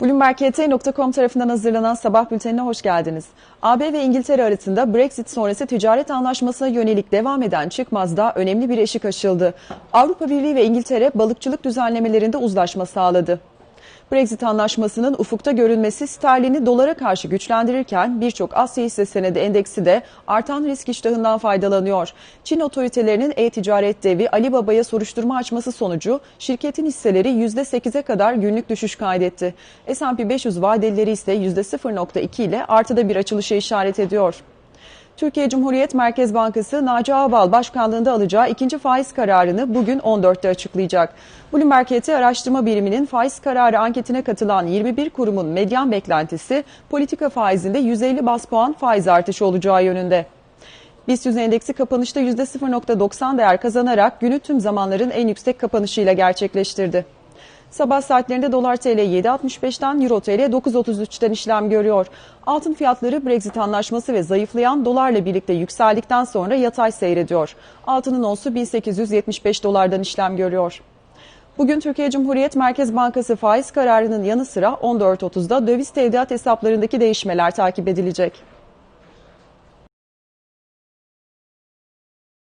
BloombergHT.com tarafından hazırlanan sabah bültenine hoş geldiniz. AB ve İngiltere arasında Brexit sonrası ticaret anlaşmasına yönelik devam eden çıkmazda önemli bir eşik aşıldı. Avrupa Birliği ve İngiltere balıkçılık düzenlemelerinde uzlaşma sağladı. Brexit anlaşmasının ufukta görünmesi sterlini dolara karşı güçlendirirken birçok Asya hisse senedi endeksi de artan risk iştahından faydalanıyor. Çin otoritelerinin e-ticaret devi Alibaba'ya soruşturma açması sonucu şirketin hisseleri %8'e kadar günlük düşüş kaydetti. S&P 500 vadelileri ise %0.2 ile artıda bir açılışa işaret ediyor. Türkiye Cumhuriyet Merkez Bankası Naci Ağbal başkanlığında alacağı ikinci faiz kararını bugün 14'te açıklayacak. Bloomberg HT araştırma biriminin faiz kararı anketine katılan 21 kurumun medyan beklentisi politika faizinde 150 bas puan faiz artışı olacağı yönünde. BIST endeksi kapanışta %0.90 değer kazanarak günü tüm zamanların en yüksek kapanışıyla gerçekleştirdi. Sabah saatlerinde dolar TL 7.65'ten, euro TL 9.33'ten işlem görüyor. Altın fiyatları Brexit anlaşması ve zayıflayan dolarla birlikte yükseldikten sonra yatay seyrediyor. Altının onsu 1875 dolardan işlem görüyor. Bugün Türkiye Cumhuriyet Merkez Bankası faiz kararının yanı sıra 14.30'da döviz tevdiat hesaplarındaki değişmeler takip edilecek.